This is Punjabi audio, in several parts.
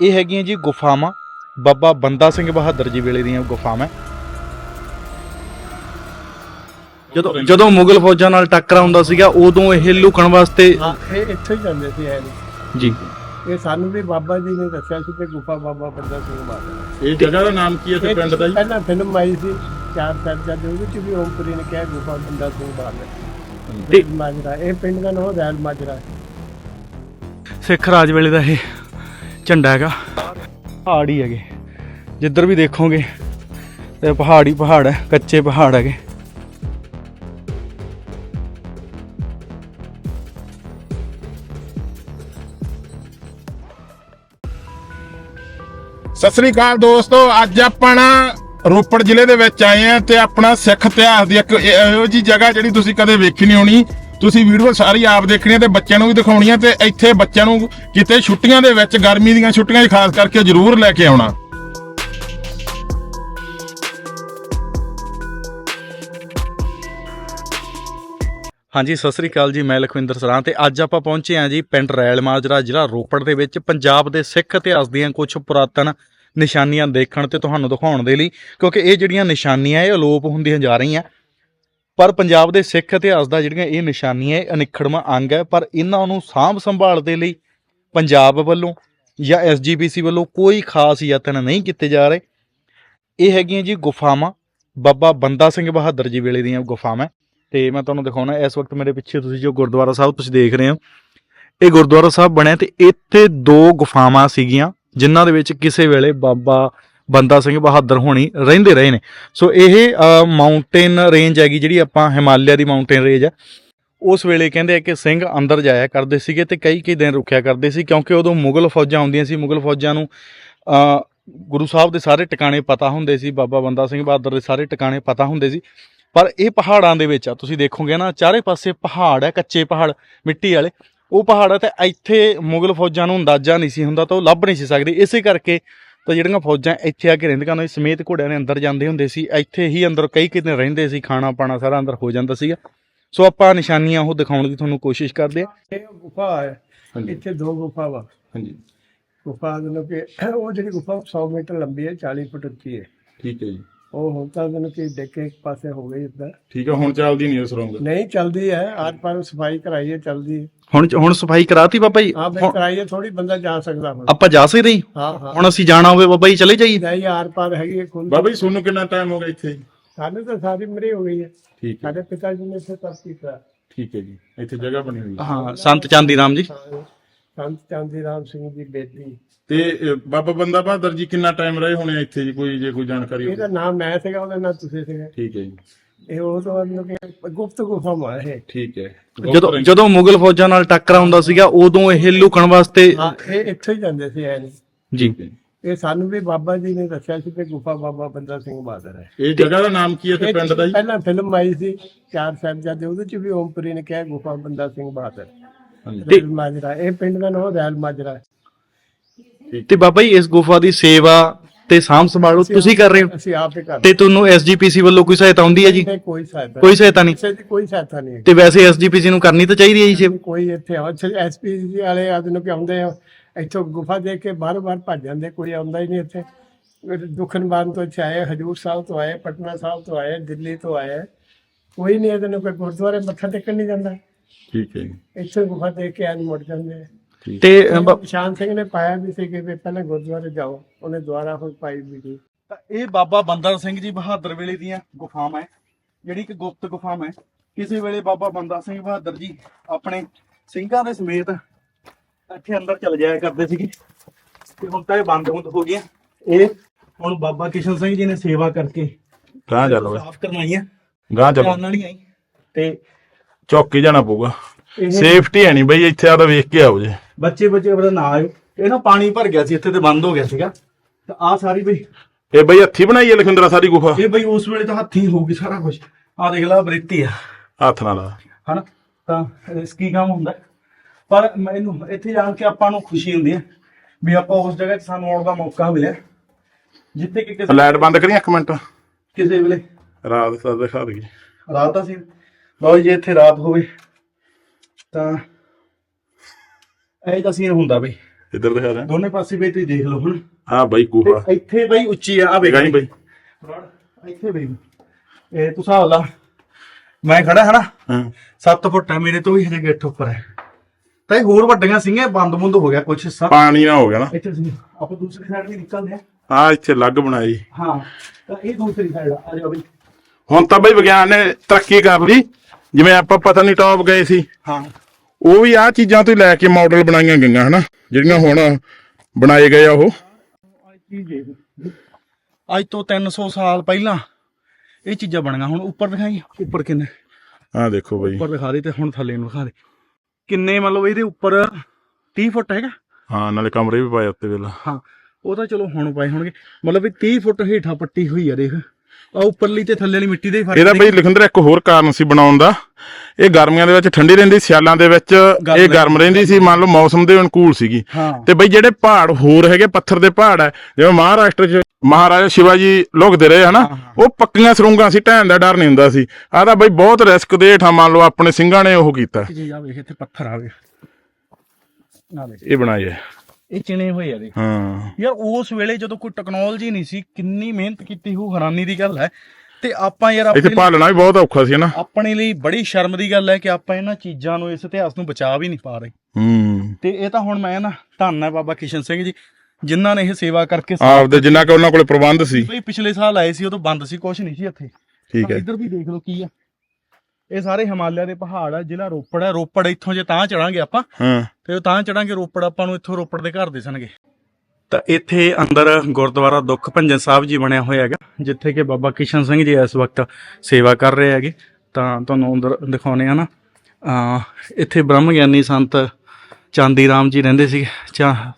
ਇਹ ਹੈਗੀਆਂ ਜੀ ਗੁਫਾਵਾਂ। ਬਾਬਾ ਬੰਦਾ ਸਿੰਘ ਬਹਾਦਰ ਜੀ ਵੇਲੇ ਦੀਆਂ ਗੁਫਾਵਾਂ। ਜਦੋਂ ਜਦੋਂ ਮੁਗਲ ਫੌਜਾਂ ਨਾਲ ਟੱਕਰਾ ਹੁੰਦਾ ਸੀਗਾ ਉਦੋਂ ਇਹ ਲੁਕਣ ਵਾਸਤੇ ਹਾਂ ਇਹ ਇੱਥੇ ਹੀ ਜਾਂਦੇ ਸੀ ਐ ਨਹੀਂ ਜੀ। ਇਹ ਸਾਨੂੰ ਵੀ ਬਾਬਾ ਜੀ ਨੇ ਦੱਸਿਆ ਸੀ ਕਿ ਗੁਫਾ ਬਾਬਾ ਬੰਦਾ ਸਿੰਘ ਬਾਦਲ ਇਹ ਜਗ੍ਹਾ ਦਾ ਨਾਮ ਕੀ ਹੈ ਤੇ ਪਿੰਡ ਦਾ ਜੀ? ਪਹਿਲਾਂ ਫਿਲਮ ਆਈ ਸੀ ਚਾਰ ਸਾਹਿਬਜ਼ਾਦੇ ਉਹਦੇ ਚ ਵੀ ਓਮਪੁਰੀ ਨੇ ਕਿਹਾ ਗੁਫਾ ਬੰਦਾ ਸਿੰਘ ਬਾਦਲ ਤੇ- ਰੈਲ ਮਾਜਰਾ ਇਹ ਪਿੰਡ ਦਾ ਨਾਮ ਰੈਲ ਮਾਜਰਾ। ਹੈ। ਸਿੱਖ ਰਾਜ ਵੇਲੇ ਦਾ ਇਹ ਝੰਡਾ ਹੈਗਾ। ਪਹਾੜ ਹੀ ਹੈਗੇ। ਜਿੱਧਰ ਵੀ ਦੇਖੋਗੇ, ਤੇ ਪਹਾੜ ਹੀ ਪਹਾੜ ਹੈ, ਕੱਚੇ ਪਹਾੜ ਹੈਗੇ। ਸਤਿ ਸ੍ਰੀ ਅਕਾਲ ਦੋਸਤੋ, ਅੱਜ ਆਪਾਂ ਨਾ ਰੋਪੜ ਜ਼ਿਲ੍ਹੇ ਦੇ ਵਿੱਚ ਆਏ ਆ ਤੇ ਆਪਣਾ ਸਿੱਖ ਇਤਿਹਾਸ ਦੀ ਇੱਕ ਇਹੋ ਜੀ ਜਗ੍ਹਾ ਜਿਹੜੀ ਤੁਸੀਂ ਕਦੇ ਵੇਖੀ ਨਹੀਂ ਹੋਣੀ ਤੁਸੀਂ ਵੀਡੀਓ ਸਾਰੀ ਆਪ ਦੇਖਣੀ ਹੈ ਤੇ ਬੱਚਿਆਂ ਨੂੰ ਵੀ ਦਿਖਾਉਣੀ ਹੈ ਤੇ ਇੱਥੇ ਬੱਚਿਆਂ ਨੂੰ ਕਿਤੇ ਛੁੱਟੀਆਂ ਦੇ ਵਿੱਚ ਗਰਮੀ ਦੀਆਂ ਛੁੱਟੀਆਂ 'ਚ ਖਾਸ ਕਰਕੇ ਜ਼ਰੂਰ ਲੈ ਕੇ ਆਉਣਾ। ਹਾਂਜੀ, ਸਤਿ ਸ੍ਰੀ ਅਕਾਲ ਜੀ, ਮੈਂ ਲਖਵਿੰਦਰ ਸਰਾਂ ਤੇ ਅੱਜ ਆਪਾਂ ਪਹੁੰਚੇ ਹਾਂ ਜੀ ਪਿੰਡ ਰੈਲ ਮਾਜਰਾ ਜ਼ਿਲ੍ਹਾ ਰੋਪੜ ਦੇ ਵਿੱਚ। ਪੰਜਾਬ ਦੇ ਸਿੱਖ ਇਤਿਹਾਸ ਦੀਆਂ ਕੁਝ ਪੁਰਾਤਨ ਨਿਸ਼ਾਨੀਆਂ ਦੇਖਣ ਤੇ ਤੁਹਾਨੂੰ ਦਿਖਾਉਣ ਦੇ ਲਈ, ਕਿਉਂਕਿ ਇਹ ਜਿਹੜੀਆਂ ਨਿਸ਼ਾਨੀਆਂ, ਇਹ ਅਲੋਪ ਹੁੰਦੀਆਂ ਜਾ ਰਹੀਆਂ। ਪਰ ਪੰਜਾਬ ਦੇ ਸਿੱਖ ਇਤਿਹਾਸ ਦਾ ਜਿਹੜੀਆਂ ਇਹ ਨਿਸ਼ਾਨੀਆਂ, ਇਹ ਅਨਿਖੜਵਾਂ ਅੰਗ ਹੈ, ਪਰ ਇਹਨਾਂ ਨੂੰ ਸਾਂਭ ਸੰਭਾਲ ਦੇ ਲਈ ਪੰਜਾਬ ਵੱਲੋਂ ਜਾਂ ਐਸਜੀਪੀਸੀ ਵੱਲੋਂ ਕੋਈ ਖਾਸ ਯਤਨ ਨਹੀਂ ਕੀਤੇ ਜਾ ਰਹੇ। ਇਹ ਹੈਗੀਆਂ ਜੀ ਗੁਫਾਵਾਂ। ਬਾਬਾ ਬੰਦਾ ਸਿੰਘ ਬਹਾਦਰ ਜੀ ਵੇਲੇ ਦੀਆਂ ਗੁਫਾਵਾਂ। ਤੇ ਮੈਂ ਤੁਹਾਨੂੰ ਦਿਖਾਉਣਾ, ਇਸ ਵਕਤ ਮੇਰੇ ਪਿੱਛੇ ਤੁਸੀਂ ਜੋ ਗੁਰਦੁਆਰਾ ਸਾਹਿਬ ਤੁਸੀਂ ਦੇਖ ਰਹੇ ਹੋ, ਇਹ ਗੁਰਦੁਆਰਾ ਸਾਹਿਬ ਬਣਿਆ ਤੇ ਇੱਥੇ ਦੋ ਗੁਫਾਵਾਂ ਸੀਗੀਆਂ, ਜਿਨ੍ਹਾਂ ਦੇ ਵਿੱਚ ਕਿਸੇ ਵੇਲੇ ਬਾਬਾ ਬੰਦਾ ਸਿੰਘ ਬਹਾਦਰ ਹੋਣੀ ਰਹਿੰਦੇ ਰਹੇ ਨੇ। ਸੋ ਇਹ ਮਾਊਂਟੇਨ ਰੇਂਜ ਹੈਗੀ ਜਿਹੜੀ ਆਪਾਂ ਹਿਮਾਲਿਆ ਦੀ ਮਾਊਂਟੇਨ ਰੇਂਜ ਹੈ ਉਸ ਵੇਲੇ ਕਹਿੰਦੇ ਆ ਕਿ ਸਿੰਘ ਅੰਦਰ ਜਾਇਆ ਕਰਦੇ ਸੀਗੇ ਤੇ ਕਈ ਕਈ ਦਿਨ ਰੁਕਿਆ ਕਰਦੇ ਸੀ ਕਿਉਂਕਿ ਉਦੋਂ ਮੁਗਲ ਫੌਜਾਂ ਆਉਂਦੀਆਂ ਸੀ। ਮੁਗਲ ਫੌਜਾਂ ਨੂੰ ਗੁਰੂ ਸਾਹਿਬ ਦੇ ਸਾਰੇ ਟਿਕਾਣੇ ਪਤਾ ਹੁੰਦੇ ਸੀ, ਬਾਬਾ ਬੰਦਾ ਸਿੰਘ ਬਹਾਦਰ ਦੇ ਸਾਰੇ ਟਿਕਾਣੇ ਪਤਾ ਹੁੰਦੇ ਸੀ। ਪਰ ਇਹ ਪਹਾੜਾਂ ਦੇ ਵਿੱਚ ਆ, ਤੁਸੀਂ ਦੇਖੋਗੇ ਨਾ, ਚਾਰੇ ਪਾਸੇ ਪਹਾੜ ਹੈ ਕੱਚੇ ਪਹਾੜ, ਮਿੱਟੀ ਵਾਲੇ। ਉਹ ਪਹਾੜ ਹੈ ਤੇ ਇੱਥੇ ਮੁਗਲ ਫੌਜਾਂ ਨੂੰ ਅੰਦਾਜ਼ਾ ਨਹੀਂ ਸੀ ਹੁੰਦਾ ਤਾਂ ਉਹ ਲੱਭ ਨਹੀਂ ਸੀ ਸਕਦੇ। ਇਸੇ ਕਰਕੇ ਤਾਂ ਜਿਹੜੀਆਂ ਫੌਜਾਂ ਇੱਥੇ ਆ ਕੇ ਰਹਿੰਦੀਆਂ ਨੇ ਸਮੇਤ ਘੋੜਿਆਂ ਦੇ ਅੰਦਰ ਜਾਂਦੇ ਹੁੰਦੇ ਸੀ ਇੱਥੇ ਹੀ ਅੰਦਰ ਕਈ ਕਿਤੇ ਰਹਿੰਦੇ ਸੀ ਖਾਣਾ ਪਾਣਾ ਸਾਰਾ ਅੰਦਰ ਹੋ ਜਾਂਦਾ ਸੀਗਾ। ਸੋ ਆਪਾਂ ਨਿਸ਼ਾਨੀਆਂ ਉਹ ਦਿਖਾਉਣ ਦੀ ਤੁਹਾਨੂੰ ਕੋਸ਼ਿਸ਼ ਕਰਦੇ ਆ ਇਹ ਗੁਫਾ ਹੈ ਇੱਥੇ ਦੋ ਗੁਫਾ ਵਾ। ਹਾਂਜੀ। ਗੁਫਾ ਮਤਲਬ ਕਿ ਉਹ ਜਿਹੜੀ ਗੁਫਾ 100 ਮੀਟਰ ਲੰਬੀ ਹੈ 40 ਫੁੱਟ ਉੱਚੀ ਹੈ। ਠੀਕ ਹੈ ਜੀ। ਉਹ ਹੁਣ ਤਾਂ ਮਤਲਬ ਕਿ ਡੇਕੇ ਇੱਕ ਪਾਸੇ ਹੋ ਗਈ ਇੱਧਰ ਠੀਕ ਹੈ ਹੁਣ ਚੱਲਦੀ ਨਹੀਂ ਉਸ ਰੋਂਗ। ਨਹੀਂ ਚੱਲਦੀ ਹੈ। ਆਰ ਪਾਰ ਸਫ਼ਾਈ ਕਰਾਈਏ ਚੱਲਦੀ ਹੈ। ਹੁਣ ਹੁਣ ਸਫ਼ਾਈ ਕਰਾਤੀ ਬਾਬਾ ਜੀ? ਹਾਂ ਬਈ ਕਰਾਈਏ ਥੋੜੀ ਬੰਦਾ ਜਾ ਸਕਦਾ ਹੁਣ। ਆਪਾਂ ਜਾ ਸਕਦੇ ਹਾਂ ਹੁਣ ਅਸੀਂ ਜਾਣਾ ਹੋਵੇ ਬਾਬਾ ਜੀ ਚਲੇ ਜਾਈਏ? ਨਹੀਂ ਆਰ ਪਾਰ ਹੈਗੀ ਹੈ ਖੁੱਲ੍ਹ। ਬਾਬਾ ਜੀ ਤੁਹਾਨੂੰ ਕਿੰਨਾ ਟਾਈਮ ਹੋ ਗਿਆ ਇੱਥੇ? ਸਾਨੂੰ ਤਾਂ ਸਾਰੀ ਮਰੀ ਹੋ ਗਈ ਹੈ। ਠੀਕ ਹੈ। ਸਾਡੇ ਪਿਤਾ ਜੀ ਨੇ ਇੱਥੇ ਸਭ ਕੀਤਾ। ਠੀਕ ਹੈ ਜੀ। ਇੱਥੇ ਜਗ੍ਹਾ ਬਣੀ ਹੋਈ ਹੈ। ਹਾਂ ਸੰਤ ਚਾਂਦੀ ਰਾਮ ਜੀ ਸੰਤ ਚਾਂਦੀ ਰਾਮ ਸਿੰਘ ਦੀ ਬੇਟੀ। ਤੇ ਅ, ਬਾਬਾ ਬੰਦਾ ਬਹਾਦਰ ਜੀ ਕਿੰਨਾ ਟਾਈਮ ਰਹੇ ਹੋਣੇ ਇੱਥੇ ਜੀ? ਕੋਈ ਜੇ ਕੋਈ ਜਾਣਕਾਰੀ ਇਹਦਾ ਹੋਵੇ ਨਾਮ ਮੈਂ ਸੀਗਾ ਉਹਦਾ ਨਾਮ ਤੁਸੀਂ ਸੀਗੇ। ਠੀਕ ਹੈ ਜੀ। ਇਹ ਉਹ ਤੋਂ ਮਤਲਬ ਕਿ ਗੁਪਤ ਗੁਫਾ ਮਾ ਹੈ ਠੀਕ ਹੈ। ਜਦੋਂ ਜਦੋਂ ਮੁਗਲ ਫੌਜਾਂ ਨਾਲ ਟੱਕਰਾ ਹੁੰਦਾ ਸੀਗਾ ਉਦੋਂ ਇਹ ਲੁਕਣ ਵਾਸਤੇ ਹਾਂ ਇਹ ਇੱਥੇ ਹੀ ਜਾਂਦੇ ਸੀ ਐ ਨਹੀਂ ਜੀ। ਇਹ ਸਾਨੂੰ ਵੀ ਬਾਬਾ ਜੀ ਨੇ ਦੱਸਿਆ ਸੀ ਕਿ ਗੁਫਾ ਬਾਬਾ ਬੰਦਾ ਸਿੰਘ ਬਹਾਦਰ ਹੈ। ਇਹ ਜਗ੍ਹਾ ਦਾ ਨਾਮ ਕੀ ਹੈ ਤੇ ਪਿੰਡ ਦਾ ਜੀ? ਪਹਿਲਾਂ ਫਿਲਮ ਆਈ ਸੀ ਚਾਰ ਸਾਹਿਬਜ਼ਾਦੇ ਉਹਦੇ ਚ ਵੀ ਓਮਪੁਰੀ ਨੇ ਕਿਹਾ ਗੁਫਾ ਬੰਦਾ ਸਿੰਘ ਬਹਾਦਰ। ਰੈਲ ਮਾਜਰਾ ਇਹ ਪਿੰਡ ਦਾ ਨਾਮ ਰੈਲ ਮਾਜਰਾ ਹੈ। ਤੇ ਬਾਬਾ ਜੀ ਇਸ ਗੁਫਾ ਦੀ ਸੇਵਾ ਤੇ ਸਾਂਭ ਸੰਭਾਲ ਤੁਸੀਂ ਕਰ ਰਹੇ ਹੋ? ਅਸੀਂ ਆਪ ਹੀ ਕਰਦੇ ਤੇ ਤੁਹਾਨੂੰ ਐਸਜੀਪੀਸੀ ਵੱਲੋਂ ਕੋਈ ਸਹਾਇਤਾ ਹੁੰਦੀ ਹੈ ਜੀ? ਕੋਈ ਸਹਾਇਤਾ ਕੋਈ ਸਹਾਇਤਾ ਨਹੀਂ? ਕਿਸੇ ਦੀ ਕੋਈ ਸਹਾਇਤਾ ਨਹੀਂ ਤੇ ਵੈਸੇ ਐਸਜੀਪੀਸੀ ਨੂੰ ਕਰਨੀ ਤਾਂ ਚਾਹੀਦੀ ਹੈ ਜੀ ਸੇਵਾ? ਕੋਈ ਇੱਥੇ ਅੱਛਾ ਐਸਪੀ ਵਾਲੇ ਆਦ ਨੂੰ ਕਿ ਆਉਂਦੇ ਆ ਇੱਥੋਂ ਗੁਫਾ ਦੇਖ ਕੇ ਬਾਰ-ਬਾਰ ਭੱਜ ਜਾਂਦੇ ਕੋਈ ਆਉਂਦਾ ਹੀ ਨਹੀਂ ਇੱਥੇ। ਦੁਖਨਬਾਨ ਤੋਂ ਆਏ ਹਜੂਰ ਸਾਹਿਬ ਤੋਂ ਆਏ ਪਟਨਾ ਸਾਹਿਬ ਤੋਂ ਆਏ ਦਿੱਲੀ ਤੋਂ ਆਏ। ਕੋਈ ਨਹੀਂ ਇਹਦੇ ਨੂੰ ਕੋਈ ਗੁਰਦੁਆਰੇ ਮੱਥਾ ਟੇਕਣ ਨਹੀਂ ਜਾਂਦਾ। ਠੀਕ ਹੈ ਜੀ। ਇੱਥੇ ਗੁਫਾ ਦੇਖ ਕੇ ਅੱਜ ਮੁੜ ਜਾਂਦੇ। ਆ ਤੇ ਅ, ਬ- ਨਿਸ਼ਾਨ ਸਿੰਘ ਨੇ ਪਾਇਆ ਵੀ ਸੀ ਕਿ ਵੀ ਪਹਿਲਾਂ ਗੁਰਦੁਆਰੇ ਜਾਓ ਉਹਨੇ ਦੁਆਰਾ ਹੁਣ ਪਾਈ ਵੀ ਸੀ ਤਾਂ ਇਹ ਬਾਬਾ ਬੰਦਾ ਸਿੰਘ ਜੀ ਬਹਾਦਰ ਵੇਲੇ ਦੀਆਂ ਗੁਫਾਵਾਂ ਹੈ ਜਿਹੜੀ ਕਿ ਗੁਪਤ ਗੁਫਾਵਾਂ ਹੈ। ਕਿਸੇ ਵੇਲੇ ਬਾਬਾ ਬੰਦਾ ਸਿੰਘ ਬਹਾਦਰ ਜੀ ਆਪਣੇ ਸਿੰਘਾਂ ਦੇ ਸਮੇਤ ਇੱਥੇ ਅੰਦਰ ਚਲ ਜਾਇਆ ਕਰਦੇ ਸੀਗੇ। ਤੇ ਹੁਣ ਤਾਂ ਇਹ ਬੰਦ ਹੁੰਦ ਹੋ ਗਈਆਂ। ਇਹ ਹੁਣ ਬਾਬਾ ਕਿਸ਼ਨ ਸਿੰਘ ਜੀ ਨੇ ਸੇਵਾ ਕਰਕੇ ਗਾਂ ਚੱਲੋ ਸਾਫ਼ ਕਰਵਾਈਆਂ ਗਾਂ ਚੱਲੋ। ਨਾਲ ਹੀ। ਆਈ ਤੇ ਚੌਕੀ ਜਾਣਾ ਪਊਗਾ। ਇਹ ਸੇਫਟੀ ਹੈ ਨਹੀਂ ਬਈ ਇੱਥੇ ਆ ਤਾਂ ਵੇਖ ਕੇ ਆਓ ਜੀ। ਬੱਚੇ ਬੱਚੇ ਆਪਣਾ ਨਾ ਆਇਓ। ਇਹ ਨਾ ਪਾਣੀ ਭਰ ਗਿਆ ਸੀ ਇੱਥੇ ਤੇ ਬੰਦ ਹੋ ਗਿਆ ਸੀਗਾ। ਤਾਂ ਆ ਸਾਰੀ ਬਈ ਇਹ ਬਈ ਹੱਥੀ ਬਣਾਈ ਹੈ ਲਖਿੰਦਰਾ ਸਾਰੀ ਗੁਫਾ? ਇਹ ਬਈ ਉਸ ਵੇਲੇ ਤਾਂ ਹੱਥੀਂ ਹੋ ਗਈ ਸਾਰਾ ਕੁਝ ਆ ਦੇਖ ਲਾ ਬ੍ਰਿਤੀ ਆ। ਹੱਥ ਨਾਲ ਆ। ਹਨਾ? ਤਾਂ ਇਸ ਕੀ ਕੰਮ ਹੁੰਦਾ? ਹੈ। ਪਰ ਮੈਨੂੰ ਇੱਥੇ ਜਾਣ ਕੇ ਆਪਾਂ ਨੂੰ ਖੁਸ਼ੀ ਹੁੰਦੀ ਹੈ ਵੀ ਆਪਾਂ ਉਸ ਜਗ੍ਹਾ 'ਚ ਸਾਨੂੰ ਆਉਣ ਦਾ ਮੌਕਾ ਮਿਲਿਆ। ਜਿੱਥੇ ਕਿ ਕਿਸੇ ਲਾਈਟ ਬੰਦ ਕਰੀ ਇੱਕ ਮਿੰਟ? ਕਿਸੇ ਵੇਲੇ। ਰਾਤ ਦਾ ਦਿਖਾ ਦਈਏ। ਰਾਤ ਦਾ ਸੀ। ਲਓ ਜੀ, ਇੱਥੇ ਰਾਤ ਹੋਵੇ ਤਾਂ ਇਹ ਤਾਂ ਸੀਨ ਹੁੰਦਾ ਬਈ। ਇੱਧਰ ਦਿਖਾ ਦੇ। ਦੋਨੇ ਪਾਸੇ ਵੀ ਤੁਸੀਂ ਦੇਖ ਲਓ ਹੁਣ। ਹਾਂ ਬਾਈ ਤੇ ਇੱਥੇ ਬਈ ਉੱਚੀ ਆ ਆ ਵੇਖ। ਗਾਈ ਬਾਈ। ਇੱਥੇ ਬਈ। ਇਹ ਤੂੰ ਹਿਸਾਬ ਲਾ। ਮੈਂ ਖੜਾ ਹੈ ਨਾ ਹਾਂ। 7 ਫੁੱਟ ਹੈ ਮੇਰੇ ਤੋਂ ਵੀ ਹਜੇ ਗਿੱਠ ਉੱਪਰ ਹੈ। ਤਾਂ ਇਹ ਹੋਰ ਵੱਡੀਆਂ ਸੀਗੀਆਂ ਬੰਦ ਬੰਦ ਹੋ ਗਿਆ ਕੁਛ ਹਿੱਸਾ ਪਾਣੀ ਨਾ ਹੋ ਗਿਆ ਨਾ। ਇੱਥੇ ਸੀ ਆਪਾਂ ਦੂਸਰੀ ਸਾਈਡ ਵੀ ਨਿਕਲਦੇ ਆ ਆ ਇੱਥੇ ਲੱਗ ਬਣਾਈ। ਹਾਂ ਤਾਂ ਇਹ ਦੂਸਰੀ ਸਾਈਡ ਆ। ਜਾ ਬਈ। ਹੁਣ ਤਾਂ ਬਈ ਵਿਗਿਆਨ ਨੇ ਤਰੱਕੀ ਕਰ ਲਈ। ਜਿਵੇਂ ਆਪਾਂ ਪਤਾ ਨਹੀਂ ਟੌਪ ਗਏ ਸੀ। ਹਾਂ। ਉਹ ਵੀ ਆ ਚੀਜ਼ਾਂ ਤੋਂ ਹੀ ਲੈ ਕੇ ਮਾਡਲ ਬਣਾਈਆਂ ਗਈਆਂ ਹਨਾ? ਜਿਹੜੀਆਂ ਹੁਣ ਬਣਾਏ ਗਏ ਆ ਉਹ। ਅੱਜ ਤੋਂ 300 ਸਾਲ ਪਹਿਲਾਂ ਇਹ ਚੀਜ਼ਾਂ ਬਣੀਆਂ। ਹੁਣ ਉੱਪਰ ਦਿਖਾਈ। ਉੱਪਰ ਕਿੰਨੇ? ਆ ਦੇਖੋ ਬਈ। ਉੱਪਰ ਦਿਖਾ ਦੇ ਤੇ ਹੁਣ ਥੱਲੇ ਨੂੰ ਦਿਖਾ ਦੇ। ਕਿੰਨੇ ਮਤਲਬ ਇਹਦੇ ਉੱਪਰ 30 ਫੁੱਟ ਹੈਗਾ? ਹਾਂ ਨਾਲੇ ਕਮਰੇ ਵੀ ਪਾਏ ਉੱਤੇ ਵੇਲਾ ਹਾਂ ਉਹ ਤਾਂ ਚਲੋ ਹੁਣ ਪਏ ਹੋਣਗੇ। ਮਤਲਬ ਵੀ 30 ਫੁੱਟ ਹੇਠਾਂ ਪੱਟੀ ਹੋਈ ਆ ਦੇਖ। ਆ ਉੱਪਰਲੀ ਤੇ ਥੱਲੇ ਵਾਲੀ ਮਿੱਟੀ ਦੇ ਹੀ ਫ਼ਰਕ ਇਹਦਾ। ਬਈ ਲਿਖਿੰਦਰ ਇੱਕ ਹੋਰ ਕਾਰਨ ਸੀ ਬਣਾਉਣ ਦਾ। ਇਹ ਗਰਮੀਆਂ ਦੇ ਵਿੱਚ ਠੰਡੀ ਰਹਿੰਦੀ ਸਿਆਲਾਂ ਦੇ ਵਿੱਚ ਇਹ ਗਰਮ ਰਹਿੰਦੀ ਸੀ ਮੰਨ ਲਓ ਮੌਸਮ ਦੇ ਅਨੁਕੂਲ ਸੀਗੀ। ਤੇ ਬਈ ਜਿਹੜੇ ਪਹਾੜ ਹੋਰ ਹੈਗੇ ਪੱਥਰ ਦੇ ਪਹਾੜ ਹੈ ਜਿਵੇਂ ਮਹਾਰਾਸ਼ਟਰ ਚ ਮਹਾਰਾਜਾ ਸ਼ਿਵਾਜੀ ਲੁਕਦੇ ਰਹੇ ਹਨਾ ਉਹ ਪੱਕੀਆਂ ਸਰੂੰਗਾਂ ਸੀ ਢਹਿਣ ਦਾ ਡਰ ਨਹੀਂ ਹੁੰਦਾ ਸੀ। ਤਾਂ ਬਈ ਬਹੁਤ ਰਿਸਕ ਦੇ ਹੇਠਾਂ ਮੰਨ ਲਓ ਆਪਣੇ ਸਿੰਘਾਂ ਨੇ ਉਹ ਕੀਤਾ। ਜੀ ਆ ਵੇਖ ਇੱਥੇ ਪੱਥਰ ਆ ਵੇ ਨਾ ਵੇਖ। ਇਹ ਬਣਾਏ ਹੈ ਇਹ ਚਿਣੇ ਹੋਏ ਆ ਦੇਖ। ਹਾਂ। ਯਾਰ ਉਸ ਵੇਲੇ ਜਦੋਂ ਕੋਈ ਟੈਕਨੋਲੋਜੀ ਨਹੀਂ ਸੀ ਕਿੰਨੀ ਮਿਹਨਤ ਕੀਤੀ ਹੋ ਹੈਰਾਨੀ ਦੀ ਗੱਲ ਹੈ। ਤੇ ਆਪਾਂ ਯਾਰ ਇੱਥੇ ਆਪਣੇ ਭਾਲਣਾ ਵੀ ਬਹੁਤ ਔਖਾ ਸੀ ਨਾ। ਆਪਣੇ ਲਈ ਬੜੀ ਸ਼ਰਮ ਦੀ ਗੱਲ ਹੈ ਕਿ ਆਪਾਂ ਇਹਨਾਂ ਚੀਜ਼ਾਂ ਨੂੰ ਇਸ ਇਤਿਹਾਸ ਨੂੰ ਬਚਾ ਵੀ ਨਹੀਂ ਪਾ ਰਹੇ। ਹੂੰ। ਤੇ ਇਹ ਤਾਂ ਹੁਣ ਮੈਂ ਨਾ ਧੰਨ ਹੈ ਬਾਬਾ ਕਿਸ਼ਨ ਸਿੰਘ ਜੀ ਜਿਨ੍ਹਾਂ ਨੇ ਇਹ ਸੇਵਾ ਕਰਕੇ ਆਪਦੇ ਜਿੰਨਾ ਕਿ ਉਹਨਾਂ ਕੋਲੇ ਪ੍ਰਬੰਧ ਸੀ। ਬਈ ਪਿਛਲੇ ਸਾਲ ਆਏ ਸੀ ਉਦੋਂ ਬੰਦ ਸੀ ਕੁਝ ਨਹੀਂ ਸੀ ਇੱਥੇ। ਠੀਕ ਹੈ। ਇੱਧਰ ਵੀ ਦੇਖ ਲਓ ਕੀ ਆ। ਇਹ ਸਾਰੇ ਹਿਮਾਲਿਆ ਦੇ ਪਹਾੜ ਆ ਜ਼ਿਲ੍ਹਾ ਰੋਪੜ ਹੈ ਰੋਪੜ ਇੱਥੋਂ ਜੇ ਤਾਂ ਚੜਾਂਗੇ ਆਪਾਂ ਹਾਂ। ਤੇ ਉਹ ਤਾਂ ਚੜਾਂਗੇ ਰੋਪੜ ਆਪਾਂ ਨੂੰ ਇੱਥੋਂ ਰੋਪੜ ਦੇ ਘਰ ਦਿਸਣਗੇ। ਤਾਂ ਇੱਥੇ ਅੰਦਰ ਗੁਰਦੁਆਰਾ ਦੁੱਖ ਭੰਜਨ ਸਾਹਿਬ ਜੀ ਬਣਿਆ ਹੋਇਆ ਹੈਗਾ ਜਿੱਥੇ ਕਿ ਬਾਬਾ ਕਿਸ਼ਨ ਸਿੰਘ ਜੀ ਇਸ ਵਕਤ ਸੇਵਾ ਕਰ ਰਹੇ ਹੈਗੇ। ਤਾਂ ਤੁਹਾਨੂੰ ਅੰਦਰ ਦਿਖਾਉਨੇ ਆ ਨਾ ਇੱਥੇ ਬ੍ਰਹਮ ਗਿਆਨੀ ਸੰਤ ਚਾਂਦੀ ਰਾਮ ਜੀ ਰਹਿੰਦੇ ਸੀਗੇ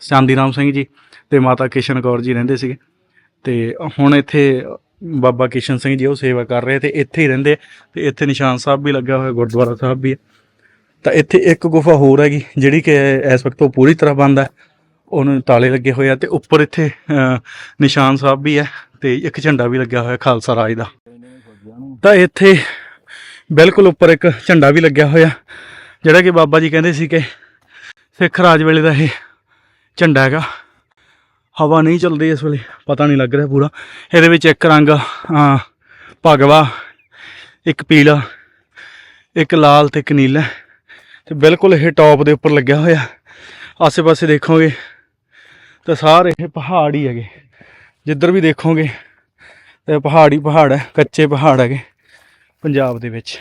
ਚਾਂਦੀ ਰਾਮ ਸਿੰਘ ਜੀ ਤੇ ਮਾਤਾ ਕਿਸ਼ਨ ਕੌਰ ਜੀ ਰਹਿੰਦੇ ਸੀਗੇ। ਤੇ ਹੁਣ ਇੱਥੇ ਬਾਬਾ ਕਿਸ਼ਨ ਸਿੰਘ ਜੀ ਉਹ ਸੇਵਾ ਕਰ ਰਹੇ ਤੇ ਇੱਥੇ ਹੀ ਰਹਿੰਦੇ ਤੇ ਇੱਥੇ ਨਿਸ਼ਾਨ ਸਾਹਿਬ ਵੀ ਲੱਗਾ ਹੋਇਆ, ਗੁਰਦੁਆਰਾ ਸਾਹਿਬ ਵੀ ਹੈ ਤਾਂ ਇੱਥੇ ਇੱਕ ਗੁਫਾ ਹੋਰ ਹੈਗੀ, ਜਿਹੜੀ ਕਿ ਇਸ ਵਕਤ ਉਹ ਪੂਰੀ ਤਰ੍ਹਾਂ ਬੰਦ ਹੈ ਉਹਨੂੰ ਤਾਲੇ ਲੱਗੇ ਹੋਏ ਆ ਤੇ ਉੱਪਰ ਇੱਥੇ ਨਿਸ਼ਾਨ ਸਾਹਿਬ ਵੀ ਹੈ ਤੇ ਇੱਕ ਝੰਡਾ ਵੀ ਲੱਗਿਆ ਹੋਇਆ ਖਾਲਸਾ ਰਾਜ ਦਾ। ਤਾਂ ਇੱਥੇ ਬਿਲਕੁਲ ਉੱਪਰ ਇੱਕ ਝੰਡਾ ਵੀ ਲੱਗਿਆ ਹੋਇਆ, ਜਿਹੜਾ ਕਿ ਬਾਬਾ ਜੀ ਕਹਿੰਦੇ ਸੀ ਕਿ ਸਿੱਖ ਰਾਜ ਵੇਲੇ ਦਾ ਇਹ ਝੰਡਾ ਹੈਗਾ। ਹਵਾ ਨਹੀਂ ਚੱਲਦੀ ਇਸ ਵੇਲੇ, ਪਤਾ ਨਹੀਂ ਲੱਗ ਰਿਹਾ ਪੂਰਾ। ਇਹਦੇ ਵਿੱਚ ਇੱਕ ਰੰਗ ਭਗਵਾ, ਇੱਕ ਪੀਲਾ, ਇੱਕ ਲਾਲ ਤੇ ਇੱਕ ਨੀਲਾ। ਤੇ ਬਿਲਕੁਲ ਇਹ ਟੌਪ ਦੇ ਉੱਪਰ ਲੱਗਿਆ ਹੋਇਆ। ਆਸੇ-ਪਾਸੇ ਦੇਖੋਗੇ ਤਾਂ ਸਾਰੇ ਇਹ ਪਹਾੜ ਹੀ ਹੈਗੇ। ਜਿੱਧਰ ਵੀ ਦੇਖੋਗੇ ਤੇ ਪਹਾੜੀ ਪਹਾੜ ਹੈ, ਕੱਚੇ ਪਹਾੜ ਹੈਗੇ ਪੰਜਾਬ ਦੇ ਵਿੱਚ।